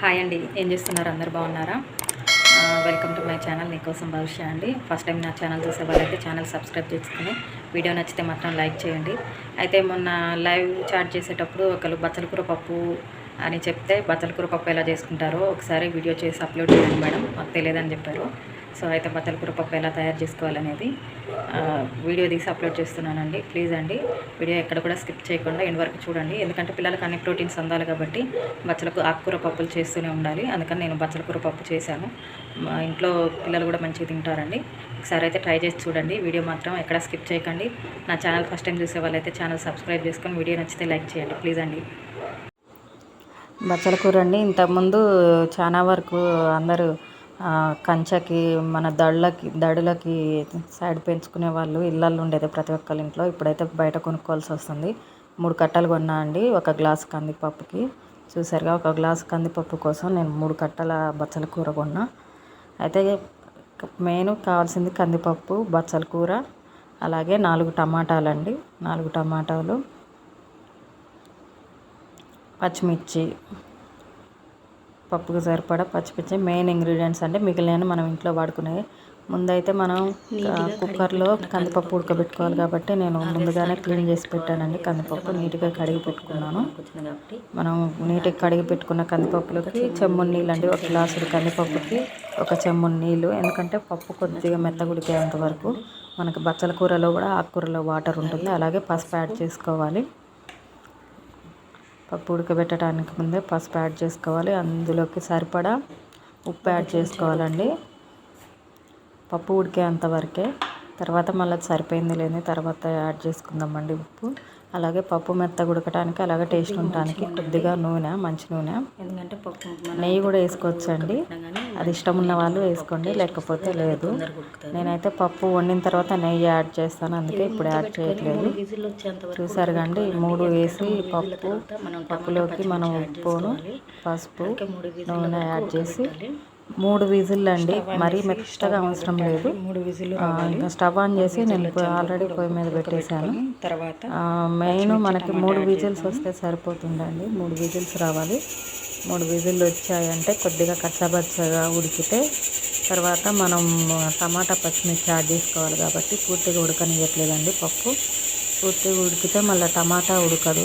Hi అండి. ఏం చేస్తున్నారు? అందరు బాగున్నారా? Welcome to my channel. నీకోసం భవిష్య అండి. ఫస్ట్ టైం నా ఛానల్ చూసే వాళ్ళైతే ఛానల్ సబ్స్క్రైబ్ చేసుకుని వీడియో నచ్చితే మాత్రం లైక్ చేయండి. అయితే మొన్న లైవ్ చాట్ చేసేటప్పుడు ఒకరు బచ్చలకూర పప్పు అని చెప్తే బచ్చలకూర పప్పు ఎలా చేసుకుంటారో ఒకసారి వీడియో చేసి అప్లోడ్ చేయండి మేడం. మాకు తెలియదని చెప్పారు. సో అయితే బచ్చల కూర పప్పు ఎలా తయారు చేసుకోవాలనేది వీడియో తీసి అప్లోడ్ చేస్తున్నానండి. ప్లీజ్ అండి వీడియో ఎక్కడ కూడా స్కిప్ చేయకుండా ఎండ్ వరకు చూడండి. ఎందుకంటే పిల్లలకు అన్ని ప్రోటీన్స్ అందాలి కాబట్టి బచ్చలకు ఆకుకూర పప్పులు చేస్తూనే ఉండాలి. అందుకని నేను బచ్చల కూర పప్పు చేశాను. మా ఇంట్లో పిల్లలు కూడా మంచిగా తింటారండి. ఒకసారి అయితే ట్రై చేసి చూడండి. వీడియో మాత్రం ఎక్కడ స్కిప్ చేయకండి. నా ఛానల్ ఫస్ట్ టైం చూసే వాళ్ళైతే ఛానల్ సబ్స్క్రైబ్ చేసుకొని వీడియో నచ్చితే లైక్ చేయండి. ప్లీజ్ అండి. బచ్చల కూర అండి. ఇంతకుముందు చాలా వరకు అందరూ కంచకి మన దళ్ళకి దడులకి సైడ్ పెంచుకునే వాళ్ళు ఇళ్ళల్లో ఉండేది ప్రతి ఒక్కరి ఇంట్లో. ఇప్పుడైతే బయట కొనుక్కోవాల్సి వస్తుంది. మూడు కట్టలు కొన్నా అండి ఒక గ్లాస్ కందిపప్పుకి. చూసారుగా ఒక గ్లాస్ కందిపప్పు కోసం నేను మూడు కట్టల బచ్చల కూర కొన్నా. అయితే మెయిన్ కావాల్సింది కందిపప్పు బచ్చల కూర అలాగే నాలుగు టమాటాలు అండి నాలుగు టమాటాలు పచ్చిమిర్చి పప్పుకు సరిపడా పచ్చిమిర్చి మెయిన్ ఇంగ్రీడియంట్స్ అంటే మిగిలిన మనం ఇంట్లో వాడుకునేవి. ముందైతే మనం కుక్కర్లో కందిపప్పు ఉడకబెట్టుకోవాలి కాబట్టి నేను ముందుగానే క్లీన్ చేసి పెట్టానండి. కందిపప్పు నీట్గా కడిగి పెట్టుకున్నాను. మనం నీట్గా కడిగి పెట్టుకున్న కందిపప్పులోకి చెమ్ముడు నీళ్ళు అండి. ఒక గ్లాసుడు కందిపప్పుకి ఒక చెమ్ముడు నీళ్ళు. ఎందుకంటే పప్పు కొద్దిగా మెత్తగుడికేంత వరకు మనకి బచ్చల కూరలో కూడా ఆకుకూరలో వాటర్ ఉంటుంది. అలాగే పసుపు యాడ్ చేసుకోవాలి. పప్పు ఉడకబెట్టడానికి ముందే పసుపు యాడ్ చేసుకోవాలి. అందులోకి సరిపడా ఉప్పు యాడ్ చేసుకోవాలండి. పప్పు ఉడికేంత వరకే. తర్వాత మళ్ళీ అది సరిపోయింది లేని తర్వాత యాడ్ చేసుకుందామండి ఉప్పు. అలాగే పప్పు మెత్తగా ఉడకటానికి అలాగే టేస్ట్ ఉండటానికి కొద్దిగా నూనె మంచి నూనె. ఎందుకంటే పప్పు నెయ్యి కూడా వేసుకోవచ్చు అండి అది ఇష్టం ఉన్న వాళ్ళు వేసుకోండి లేకపోతే లేదు. నేనైతే పప్పు వండిన తర్వాత నెయ్యి యాడ్ చేస్తాను అందుకే ఇప్పుడు యాడ్ చేయట్లేదు. చూసారు కండి మూడు వేసి పప్పు పప్పులోకి మనం ఉప్పును పసుపు నూనె యాడ్ చేసి మూడు విజిల్లు అండి. మరీ మెత్తగా అవసరం లేదు. మూడు విజిల్ ఇంకా స్టవ్ ఆన్ చేసి నేను ఆల్రెడీ పొయ్యి మీద పెట్టేశాను. తర్వాత మెయిన్ మనకి మూడు విజిల్స్ వస్తే సరిపోతుందండి. మూడు విజిల్స్ రావాలి. మూడు విజిల్లు వచ్చాయంటే కొద్దిగా కచ్చబచ్చగా ఉడికితే తర్వాత మనం టమాటా పచ్చిమిర్చి యాడ్ చేసుకోవాలి కాబట్టి పూర్తిగా ఉడకనియట్లేదండి పప్పు. పూర్తిగా ఉడికితే మళ్ళీ టమాటా ఉడకదు.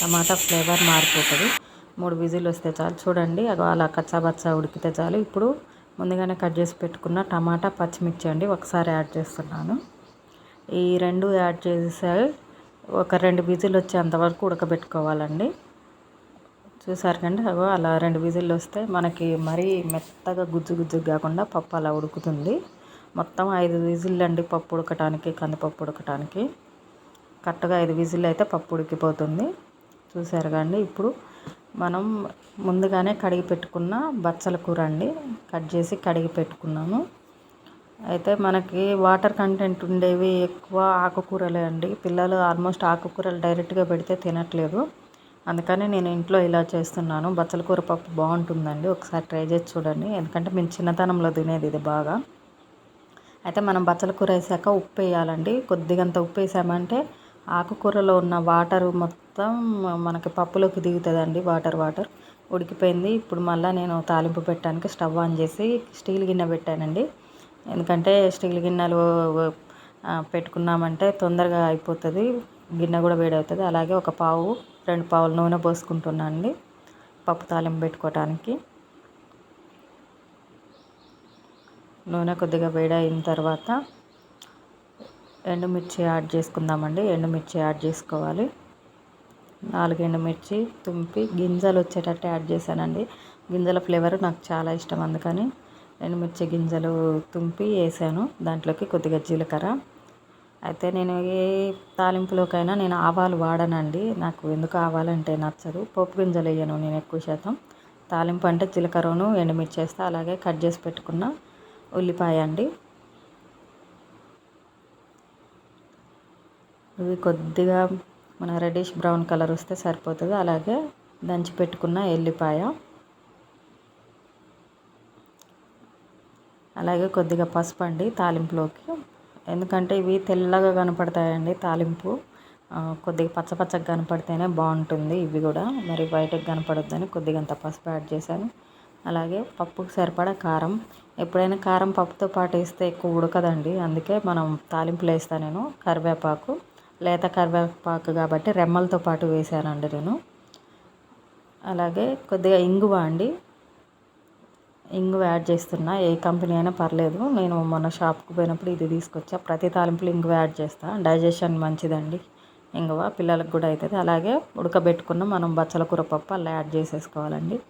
టమాటా ఫ్లేవర్ మారిపోతుంది. మూడు విజిల్ వస్తే చాలు. చూడండి అగో అలా కచ్చాబచ్చా ఉడికితే చాలు. ఇప్పుడు ముందుగానే కట్ చేసి పెట్టుకున్న టమాటా పచ్చిమిర్చి అండి ఒకసారి యాడ్ చేస్తున్నాను. ఈ రెండు యాడ్ చేసేసారి ఒక రెండు విజిల్ వచ్చేంత వరకు ఉడకబెట్టుకోవాలండి. చూసారు కండి అగో అలా రెండు విజిల్లు వస్తే మనకి మరీ మెత్తగా గుజ్జు గుజ్జు కాకుండా పప్పు అలా ఉడుకుతుంది. మొత్తం ఐదు విజిల్లు అండి పప్పు ఉడకటానికి కందిపప్పు ఉడకటానికి. కరెక్ట్గా ఐదు విజిల్లు అయితే పప్పు ఉడికిపోతుంది. చూసారు కండి ఇప్పుడు మనం ముందుగానే కడిగి పెట్టుకున్న బచ్చల కూర అండి. కట్ చేసి కడిగి పెట్టుకున్నాము అయితే మనకి వాటర్ కంటెంట్ ఉండేవి ఎక్కువ ఆకుకూరలే అండి. పిల్లలు ఆల్మోస్ట్ ఆకుకూరలు డైరెక్ట్గా పెడితే తినట్లేదు. అందుకని నేను ఇంట్లో ఇలా చేస్తున్నాను. బచ్చల కూర పప్పు బాగుంటుందండి. ఒకసారి ట్రై చేసి చూడండి. ఎందుకంటే మేము చిన్నతనంలో తినేది ఇది బాగా. అయితే మనం బచ్చల కూర వేసాక ఉప్పు వేయాలండి. కొద్దిగంత ఉప్పు వేసామంటే ఆకుకూరలో ఉన్న వాటర్ మొత్తం మొత్తం మనకి పప్పులోకి దిగుతుందండి వాటర్ వాటర్. ఉడికిపోయింది. ఇప్పుడు మళ్ళీ నేను తాలింపు పెట్టడానికి స్టవ్ ఆన్ చేసి స్టీల్ గిన్నె పెట్టానండి. ఎందుకంటే స్టీల్ గిన్నెలు పెట్టుకున్నామంటే తొందరగా అయిపోతుంది. గిన్నె కూడా వేడవుతుంది. అలాగే ఒక పావు రెండు పావులు నూనె పోసుకుంటున్నాను అండి పప్పు తాలింపు పెట్టుకోవటానికి నూనె కొద్దిగా వేడి అయిన తర్వాత ఎండుమిర్చి యాడ్ చేసుకుందామండి. ఎండుమిర్చి యాడ్ చేసుకోవాలి. నాలుగు ఎండుమిర్చి తుంపి గింజలు వచ్చేటట్టు యాడ్ చేశానండి. గింజల ఫ్లేవర్ నాకు చాలా ఇష్టం అందుకని ఎండుమిర్చి గింజలు తుంపి వేసాను. దాంట్లోకి కొద్దిగా జీలకర్ర. అయితే నేను ఏ తాలింపులోకైనా నేను ఆవాలు వాడనండి. నాకు ఎందుకు ఆవాలంటే నచ్చదు. పోపు గింజలు వేయను నేను ఎక్కువ శాతం. తాలింపు అంటే జీలకర్రను ఎండుమిర్చి వేస్తా అలాగే కట్ చేసి పెట్టుకున్న ఉల్లిపాయ అండి. ఇవి కొద్దిగా మన రెడిష్ బ్రౌన్ కలర్ వస్తే సరిపోతుంది. అలాగే దంచి పెట్టుకున్న ఎల్లిపాయ. అలాగే కొద్దిగా పసుపు అండి తాలింపులోకి. ఎందుకంటే ఇవి తెల్లగా కనపడతాయండి తాలింపు. కొద్దిగా పచ్చ పచ్చగా కనపడితేనే బాగుంటుంది ఇవి కూడా. మరి బయటకు కనపడొద్దని కొద్దిగా అంత పసుపు యాడ్ చేశాను. అలాగే పప్పుకు సరిపడా కారం. ఎప్పుడైనా కారం పప్పుతో పాటు వేస్తే ఎక్కువ ఉడకదండి. అందుకే మనం తాలింపులు వేస్తాను నేను కరివేపాకు. లేత కరివేపాకు కాబట్టి రెమ్మలతో పాటు వేసానండి నేను అలాగే కొద్దిగా ఇంగువ అండి. ఇంగువ యాడ్ చేస్తున్నా. ఏ కంపెనీ అయినా పర్లేదు. నేను మొన్న షాప్కి పోయినప్పుడు ఇది తీసుకొచ్చా. ప్రతి తాలింపులు ఇంగువ యాడ్ చేస్తా. డైజెషన్ మంచిదండి ఇంగువ. పిల్లలకు కూడా అవుతుంది అలాగే ఉడకబెట్టుకున్న మనం బచ్చల కూర పప్పు అలా యాడ్ చేసేసుకోవాలండి.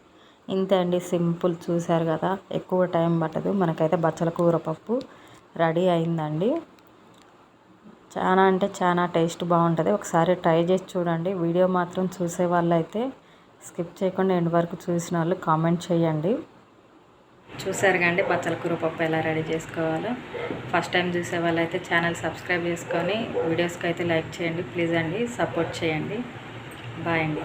ఇంతే అండి. సింపుల్ చూశారు కదా. ఎక్కువ టైం పట్టదు. మనకైతే బచ్చల కూర పప్పు రెడీ అయిందండి. చాలా అంటే చాలా టేస్ట్ బాగుంటుంది. ఒకసారి ట్రై చేసి చూడండి. వీడియో మాత్రం చూసే వాళ్ళైతే స్కిప్ చేయకుండా ఎండ్ వరకు చూసిన వాళ్ళు కామెంట్ చేయండి. చూసారు కండి బచ్చల కూర పప్పు ఎలా రెడీ చేసుకోవాలో. ఫస్ట్ టైం చూసే వాళ్ళైతే ఛానల్ సబ్స్క్రైబ్ చేసుకొని వీడియోస్కి అయితే లైక్ చేయండి. ప్లీజ్ అండి సపోర్ట్ చేయండి. బాయ్ అండి.